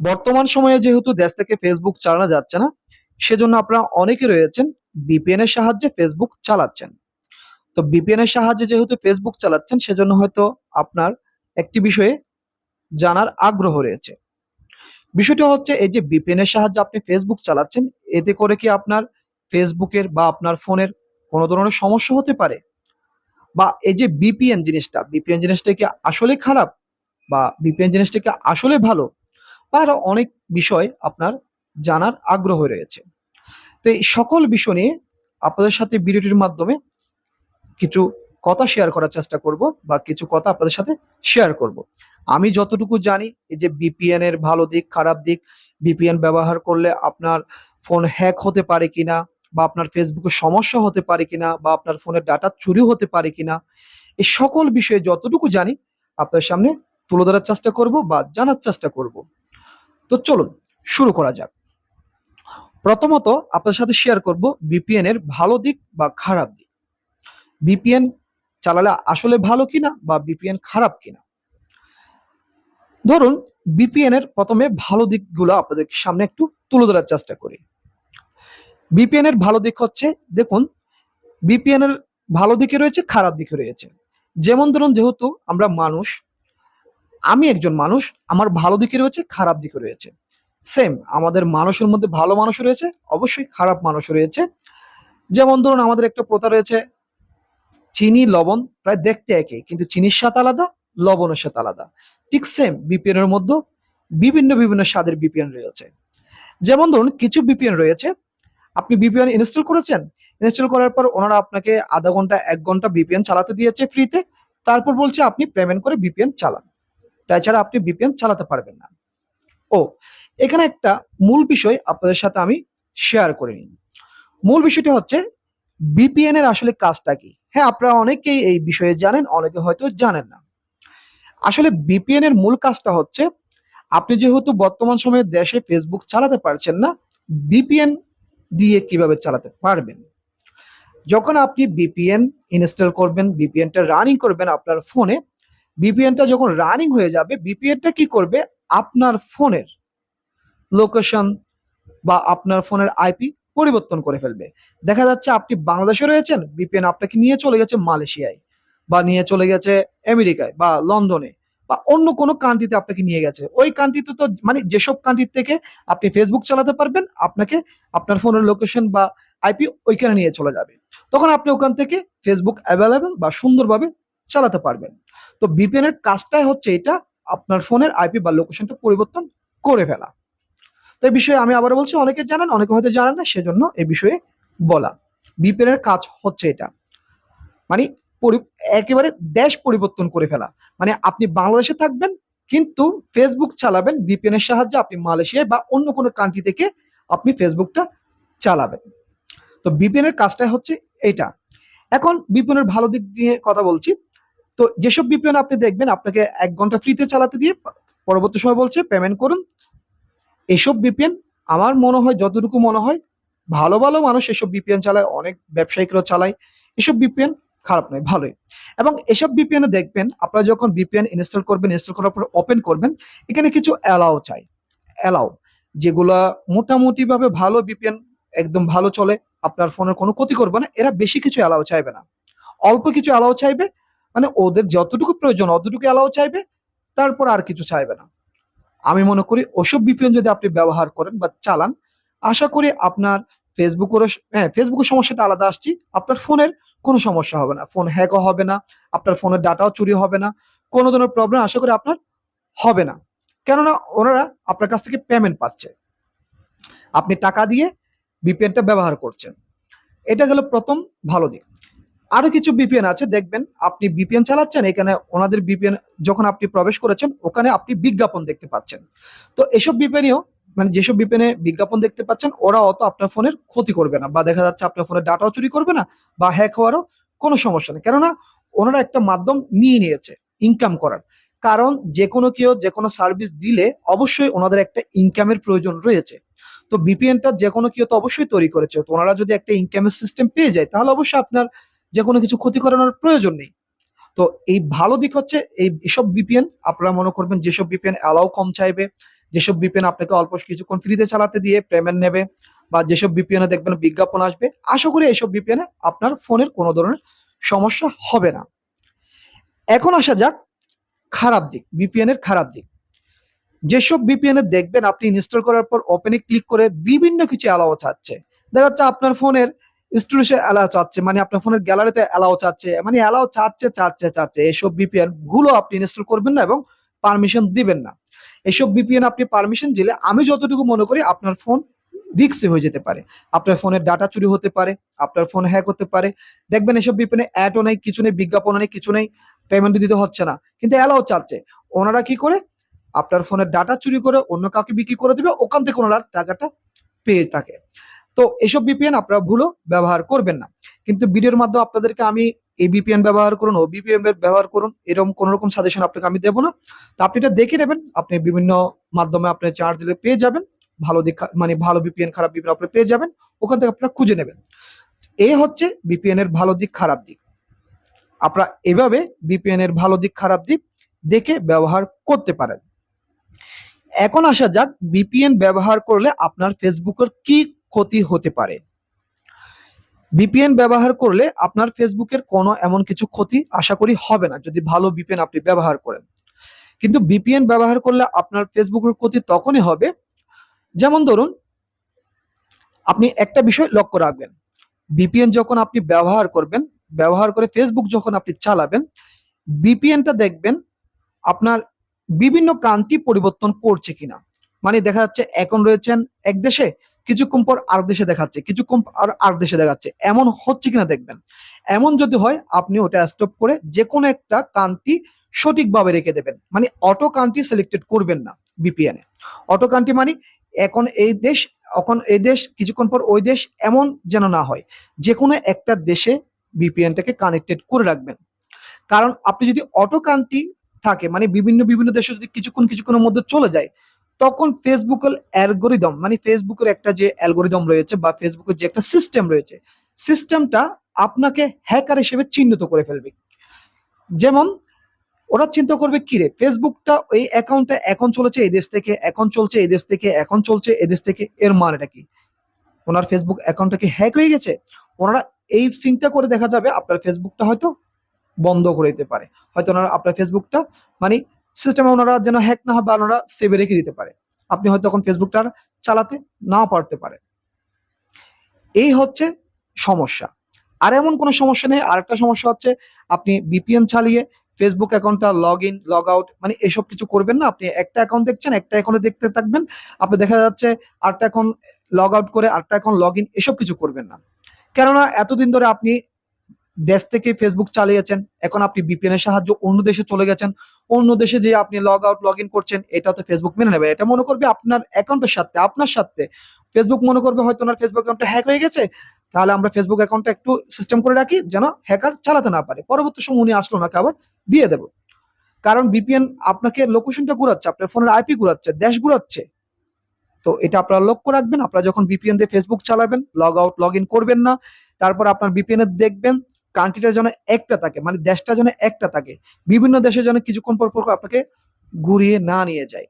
বর্তমান সময়ে যেহেতু দেশ থেকে ফেসবুক চালানো যাচ্ছে না, সেজন্য আপনারা অনেকে রয়েছেন ভিপিএন এর সাহায্যে ফেসবুক চালাচ্ছেন। তো ভিপিএন এর সাহায্যে যেহেতু ফেসবুক চালাচ্ছেন, সেজন্য হয়তো আপনার একটি বিষয়ে জানার আগ্রহ রয়েছে। বিষয়টা হচ্ছে এই যে ভিপিএন এর সাহায্যে আপনি ফেসবুক চালাচ্ছেন, এতে করে কি আপনার ফেসবুকের বা আপনার ফোনের কোনো ধরনের সমস্যা হতে পারে? বা এই যে বিপিএন জিনিসটা বিপিএন জিনিসটা কি আসলে খারাপ? বা বিপিএন জিনিসটা কি আসলে ভালো? আরও অনেক বিষয় আপনার জানার আগ্রহ রয়েছে। তো এই সকল বিষয় নিয়ে আপনাদের সাথে ভিডিওটির মাধ্যমে কিছু কথা শেয়ার করার চেষ্টা করব বা কিছু কথা আপনাদের সাথে শেয়ার করব। আমি যতটুকু জানি এই যে বিপিএন এর ভালো দিক, খারাপ দিক বিপিএন ব্যবহার করলে আপনার ফোন হ্যাক হতে পারে কিনা বা আপনার ফেসবুকে সমস্যা হতে পারে কিনা বা আপনার ফোনের ডাটা চুরি হতে পারে কিনা, এই সকল বিষয়ে যতটুকু জানি আপনার সামনে তুলে ধরার চেষ্টা করব বা জানার চেষ্টা করব। তো চলুন, শুরু করা যাক। প্রথমত আপনার সাথে শেয়ার করব বিপিএন এর ভালো দিক বা খারাপ দিক। বিপিএন চালালে আসলে ভালো কিনা বা বিপিএন খারাপ কিনা? ধরুন বিপিএন এর প্রথমে ভালো দিকগুলো আপনাদের সামনে একটু তুলে ধরার চেষ্টা করি। বিপিএন এর ভালো দিক হচ্ছে, দেখুন বিপিএন এর ভালো দিকে রয়েছে, খারাপ দিকে রয়েছে। যেমন ধরুন, যেহেতু আমরা মানুষ আমি একজন মানুষ, আমার ভালো দিকে রয়েছে, খারাপ দিকে রয়েছে। সেম আমাদের মানুষের মধ্যে ভালো মানুষ রয়েছে, অবশ্যই খারাপ মানুষ রয়েছে। যেমন ধরুন, আমাদের একটা প্রথা রয়েছে, চিনি, লবণ প্রায় দেখতে একই, কিন্তু চিনির স্বাদ আলাদা, লবণের স্বাদ আলাদা। ঠিক সেম বিপিএন এর মধ্যে বিভিন্ন বিভিন্ন স্বাদের বিপিএন রয়েছে। যেমন ধরুন, কিছু বিপিএন রয়েছে, আপনি বিপিএন ইনস্টল করেছেন ইনস্টল করার পর ওনারা আপনাকে আধা ঘণ্টা, এক ঘণ্টা বিপিএন চালাতে দিয়েছে ফ্রিতে তারপর বলছে আপনি পেমেন্ট করে বিপিএন চালান। তাছাড়া আপনি বিপিএন চালাতে পারবেন না। ও, এখানে একটা মূল বিষয় আপনাদের সাথে আমি শেয়ার করে নিই। মূল বিষয়টা হচ্ছে বিপিএন এর আসলে কাজটা কি? হ্যাঁ আপনারা অনেকেই এই বিষয়ে জানেন, অনেকে হয়তো জানেন না। আসলে বিপিএন এর মূল কাজটা হচ্ছে, আপনি যেহেতু বর্তমান সময়ে দেশে ফেসবুক চালাতে পারছেন না বিপিএন দিয়ে কীভাবে চালাতে পারবেন? যখন আপনি বিপিএন ইনস্টল করবেন বিপিএনটা রানিং করবেন আপনার ফোনে বিপিএনটা যখন রানিং হয়ে যাবে বিপিএনটা কি করবে? আপনার ফোনের লোকেশন বা আপনার ফোনের আইপি পরিবর্তন করে ফেলবে। দেখা যাচ্ছে আপনি বাংলাদেশে রয়েছেন বিপিএন আপনাকে নিয়ে চলে গেছে মালয়েশিয়ায় বা নিয়ে চলে গেছে আমেরিকায় বা লন্ডনে বা অন্য কোনো কান্ট্রিতে আপনাকে নিয়ে গেছে। ওই কান্ট্রিতে তো মানে যেসব কান্ট্রি থেকে আপনি ফেসবুক চালাতে পারবেন, আপনাকে আপনার ফোনের লোকেশন বা আইপি ওইখানে নিয়ে চলে যাবে। তখন আপনি ওখান থেকে ফেসবুক অ্যাভেলেবেল বা সুন্দরভাবে চালাতে পারবেন। তো বিপিএন এর কাজটাই হচ্ছে এটা, আপনার ফোনের আইপি বা লোকেশনটা পরিবর্তন করে ফেলা। তো এই বিষয়ে আমি আবার বলছি, অনেকে জানেন, অনেকে হয়তো জানেন না, সেজন্য এই বিষয়ে বলা। বিপিএন এর কাজ হচ্ছে এটা। মানে একেবারে দেশ পরিবর্তন করে ফেলা। মানে আপনি বাংলাদেশে থাকবেন, কিন্তু ফেসবুক চালাবেন বিপিএন এর সাহায্যে আপনি মালয়েশিয়ায় বা অন্য কোনো কান্ট্রি থেকে আপনি ফেসবুকটা চালাবেন। তো বিপিএন এর কাজটাই হচ্ছে এটা। এখন বিপিএন এর ভালো দিক দিয়ে কথা বলছি তো যেসব বিপিএন আপনি দেখবেন, আপনাকে এক ঘণ্টা ফ্রিতে চালাতে দিয়ে পরবর্তী সময় বলছে পেমেন্ট করুন। এসব বিপিএন আমার মনে হয়, যতটুকু মনে হয়, ভালো ভালো মানুষ এসব বিপিএন চালায়, অনেক ব্যবসায়িকরা চালায়। এসব বিপিএন খারাপ নয়, ভালোই। এবং এসব বিপিএন দেখবেন, আপনারা যখন বিপিএন ইনস্টল করবেন ইনস্টল করার পর ওপেন করবেন, এখানে কিছু অ্যালাও চাই। অ্যালাও যেগুলা মোটামুটি ভাবে ভালো বিপিএন, একদম ভালো চলে, আপনার ফোনের কোনো ক্ষতি করবে না, এরা বেশি কিছু অ্যালাও চাইবে না। অল্প কিছু অ্যালাও চাইবে মানে ওদের যতটুকু প্রয়োজন অতটুকু অ্যালাও চাইবে, তারপর আর কিছু চাইবে না। আমি মনে করি ওসব বিপিএন যদি আপনি ব্যবহার করেন বা চালান, আশা করি আপনার ফেসবুকেরও হ্যাঁ ফেসবুকের সমস্যাটা আলাদা আসছি, আপনার ফোনের কোনো সমস্যা হবে না। ফোন হ্যাকও হবে না, আপনার ফোনের ডাটাও চুরি হবে না, কোনো ধরনের প্রবলেম আশা করি আপনার হবে না। কেননা ওনারা আপনার কাছ থেকে পেমেন্ট পাচ্ছে। আপনি টাকা দিয়ে বিপিএনটা ব্যবহার করছেন। এটা গেল প্রথম ভালো দিক। আরও কিছু বিপিএন আছে, দেখবেন আপনি বিপিএন চালাচ্ছেন, এখানে ওনাদের বিপিএন যখন আপনি প্রবেশ করেছেন, ওখানে আপনি বিজ্ঞাপন দেখতে পাচ্ছেন। তো এসব বিপিএনও মানে যেসব বিপিএনে বিজ্ঞাপন দেখতে পাচ্ছেন ওরা অত আপনার ফোনের ক্ষতি করবে না, বা দেখা যাচ্ছে আপনার ফোনের ডাটাও চুরি করবে না, বা হ্যাক হওয়ারও কোনো সমস্যা নেই। কেননা ওনারা একটা মাধ্যম নিয়ে নিয়েছে ইনকাম করার। কারণ যে কোনো কেউ, যে কোনো সার্ভিস দিলে অবশ্যই ওনাদের একটা ইনকামের প্রয়োজন রয়েছে। তো বিপিএনটা যে কোনো কেউ তো অবশ্যই তৈরি করেছে। তো ওনারা যদি একটা ইনকামের সিস্টেম পেয়ে যায়, তাহলে অবশ্যই আপনার যে কোনো কিছু ক্ষতি করানোর প্রয়োজন নেই। তো এই ভালো দিক হচ্ছে, এই এসব বিপিএন আপনারা মনে করবেন যেসব বিপিএন অ্যালাউ কম চাইবে, যেসব বিপিএন আপনাকে অল্প কিছুক্ষণ ফ্রিতে চালাতে দিয়ে পেমেন্ট নেবে বা যেসব বিপিএন দেখবেন বিজ্ঞাপন আসবে, আশা করি এইসব বিপিএন আপনার ফোনের কোনো ধরনের সমস্যা হবে না। এখন আসা যাক খারাপ দিক বিপিএন এর খারাপ দিক। যেসব বিপিএন এ দেখবেন আপনি ইনস্টল করার পর ওপেনে ক্লিক করে বিভিন্ন কিছু অ্যালাও চাচ্ছে দেখা যাচ্ছে আপনার ফোনের স্টোরেজে অ্যালাও চাচ্ছে মানে আপনার ফোনের গ্যালারিতে অ্যালাও চাচ্ছে মানে অ্যালাও চাচ্ছে চাচ্ছে চাচ্ছে। এসব বিপিএন ভুলও আপনি ইনস্টল করবেন না এবং পারমিশন দিবেন না। এসব বিপিএন আপনি পারমিশন দিলে আমি যতটুকু মনে করি আপনার ফোন রিক্সে হয়ে যেতে পারে। আপনার ফোনের ডাটা চুরি হতে পারে, আপনার ফোন হ্যাক হতে পারে। দেখবেন এসব বিপিএনে অ্যাডও নেই, কিছু নেই বিজ্ঞাপন নেই, কিছু নেই পেমেন্ট দিতে হচ্ছে না। কিন্তু অ্যালাও চাচ্ছে। ওনারা কি করে? আপনার ফোনের ডাটা চুরি করে অন্য কাউকে বিক্রি করে দিবে, ওখান থেকে ওনারা টাকাটা পেয়ে থাকে। তো এসব বিপিএন আপনারা ভুলও ব্যবহার করবেন না। কিন্তু ভিডিওর মাধ্যমে আপনাদেরকে আমি এই বিপিএন ব্যবহার করুন, ও বিপিএন ব্যবহার করুন, এরকম কোন রকম সাজেশন আপনাকে আমি দেবো না। তো আপনি এটা দেখে নেবেন, আপনি বিভিন্ন মাধ্যমে আপনি চার্জ দিলে পেয়ে যাবেন, ভালো দিক মানে ভালো বিপিএন খারাপ বিপিএন আপনি পেয়ে যাবেন, ওখান থেকে আপনারা খুঁজে নেবেন। এই হচ্ছে বিপিএন এর ভালো দিক, খারাপ দিক। আপনারা এভাবে বিপিএন এর ভালো দিক, খারাপ দিক দেখে ব্যবহার করতে পারেন। এখন আসা যাক বিপিএন ব্যবহার করলে আপনার ফেসবুকের কি ক্ষতি হতে পারে। বিপিএন ব্যবহার করলে আপনার ফেসবুকের কোনো এমন কিছু ক্ষতি আশা করি হবে না, যদি ভালো বিপিএন আপনি ব্যবহার করেন। কিন্তু বিপিএন ব্যবহার করলে আপনার ফেসবুকের ক্ষতি তখনই হবে। যেমন ধরুন, আপনি একটা বিষয় লক্ষ্য রাখবেন। বিপিএন যখন আপনি ব্যবহার করবেন, ব্যবহার করে ফেসবুক যখন আপনি চালাবেন বিপিএনটা দেখবেন আপনার বিভিন্ন কান্তি পরিবর্তন করছে কিনা। মানে দেখা যাচ্ছে এখন রয়েছেন এক দেশে কিছুক্ষণ পর আর দেশে দেখাচ্ছে, কিছুক্ষণ আর আর দেশে দেখাচ্ছে। এমন হচ্ছে কিনা দেখবেন। এমন যদি হয়, আপনি ওটা স্টপ করে যে কোনো একটা কান্তি সঠিকভাবে রেখে দেবেন। মানে অটো কান্টি সিলেক্টেড করবেন না বিপিএন অটো কান্টি মানে এখন এই দেশ, এখন এই দেশ, কিছুক্ষণ পর ওই দেশ, এমন যেন না হয়। যে কোনো একটা দেশে বিপিএনটাকে কানেক্টেড করে রাখবেন। কারণ আপনি যদি অটো কান্তি থাকে মানে বিভিন্ন বিভিন্ন দেশে যদি কিছুক্ষণ, কিছুক্ষণের মধ্যে চলে যায় তখন ফেসবুকের অ্যালগোরিদম মানে ফেসবুকের একটা যে অ্যালগোরিদম রয়েছে বা ফেসবুকের যে একটা সিস্টেম রয়েছে সিস্টেমটা আপনাকে হ্যাকার হিসেবে চিহ্নিত করে ফেলবে। যেমন, ওরা চিন্তা করবে কি রে? ফেসবুকটা ওই অ্যাকাউন্টটা এখন চলেছে এই দেশ থেকে, এখন চলছে এই দেশ থেকে, এখন চলছে এই দেশ থেকে, এর মানেটা কি? ওনার ফেসবুক অ্যাকাউন্টটা কি হ্যাক হয়ে গেছে? ওনারা এই চিন্তা করে দেখা যাবে আপনার ফেসবুকটা হয়তো বন্ধ করে দিতে পারে। হয়তো ওনারা আপনার ফেসবুকটা মানে সিস্টেমে ওনারা যেন হ্যাক না হয় বা ওনারা সেভে রেখে দিতে পারে। আপনি হয়তো তখন ফেসবুকটা চালাতে নাও পারতে পারে। এই হচ্ছে সমস্যা। আর এমন কোনো সমস্যা নেই। আরেকটা সমস্যা হচ্ছে আপনি বিপিএন চালিয়ে ফেসবুক অ্যাকাউন্টটা লগ ইন লগ আউট মানে এসব কিছু করবেন না। আপনি একটা অ্যাকাউন্ট দেখছেন, একটা অ্যাকাউন্টে দেখতে থাকবেন। আপনি দেখা যাচ্ছে আরেকটা অ্যাকাউন্ট লগ আউট করে আরেকটা অ্যাকাউন্ট লগ ইন এসব কিছু করবেন না। কেননা এতদিন ধরে আপনি দেশ থেকে ফেসবুক চালিয়েছেন। এখন আপনি বিপিএন এর সাহায্য অন্য দেশে চলে গেছেন। অন্য দেশে যে আপনি লগ আউট লগ ইন করছেন এটা তো ফেসবুক মেনে নেবে। এটা মনে করবে আপনার অ্যাকাউন্টের সাথে, আপনার সাথে। ফেসবুক মনে করবে হয়তো ওনার ফেসবুক অ্যাকাউন্টটা হ্যাক হয়ে গেছে। তাহলে আমরা ফেসবুক অ্যাকাউন্টটা একটু সিস্টেম করে রাখি, যেন হ্যাকার চালাতে না পারে। পরবর্তী সময় উনি আসলো নাকি আবার দিয়ে দেবো। কারণ বিপিএন আপনাকে লোকেশনটা ঘুরাচ্ছে, আপনার ফোনের আইপি ঘুরাচ্ছে, দেশ ঘুরাচ্ছে। তো এটা আপনারা লক্ষ্য রাখবেন। আপনারা যখন বিপিএন দিয়ে ফেসবুক চালাবেন লগ আউট লগ ইন করবেন না, তারপর আপনার বিপিএন দেখবেন কান্ট্রিটা যেন একটা থাকে মানে দেশটা যেন একটা থাকে, বিভিন্ন দেশে যেন কিছুক্ষণ পর পর আপনাকে ঘুরিয়ে না নিয়ে যায়।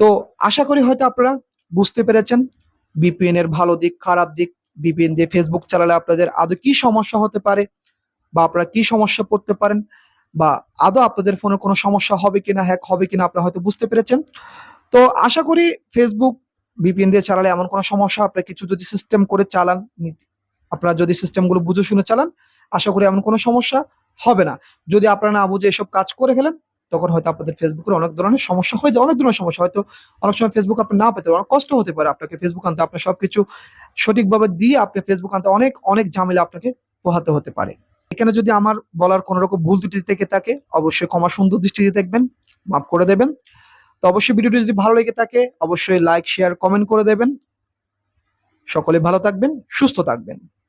তো আশা করি হয়তো আপনারা বুঝতে পেরেছেন বিপিএন এর ভালো দিক, খারাপ দিক বিপিএন দিয়ে ফেসবুক চালালে আপনাদের আদৌ কি সমস্যা হতে পারে, বা আপনারা কি সমস্যা পড়তে পারেন, বা আদৌ আপনাদের ফোনে কোনো সমস্যা হবে কিনা হ্যাক হবে কিনা আপনারা হয়তো বুঝতে পেরেছেন। তো আশা করি ফেসবুক বিপিএন দিয়ে চালালে এমন কোনো সমস্যা আপনারা কিছু যদি সিস্টেম করে চালান আপনারা যদি সিস্টেমগুলো বুঝে শুনে চালান, আশা করি এমন কোনো সমস্যা হবে না। যদি আপনারা না বুঝে এসব কাজ করে ফেলেন, তখন হয়তো আপনাদের ফেসবুকের অনেক ধরনের সমস্যা হয়ে যায়, অনেক ধরনের সমস্যা। হয়তো অনেক সময় ফেসবুক আপনি না পেতে অনেক কষ্ট হতে পারে আপনাকে ফেসবুক আনতে। আপনার সবকিছু সঠিকভাবে দিয়ে আপনি ফেসবুক আনতে অনেক অনেক ঝামেলা আপনাকে পোহাতে হতে পারে। এখানে যদি আমার বলার কোনো রকম ভুল ত্রুটি থেকে থাকে, অবশ্যই ক্ষমা সুন্দর দৃষ্টিতে দেখবেন, মাফ করে দেবেন। তো অবশ্যই ভিডিওটি যদি ভালো লেগে থাকে, অবশ্যই লাইক শেয়ার কমেন্ট করে দেবেন। সকলে ভালো থাকবেন, সুস্থ থাকবেন।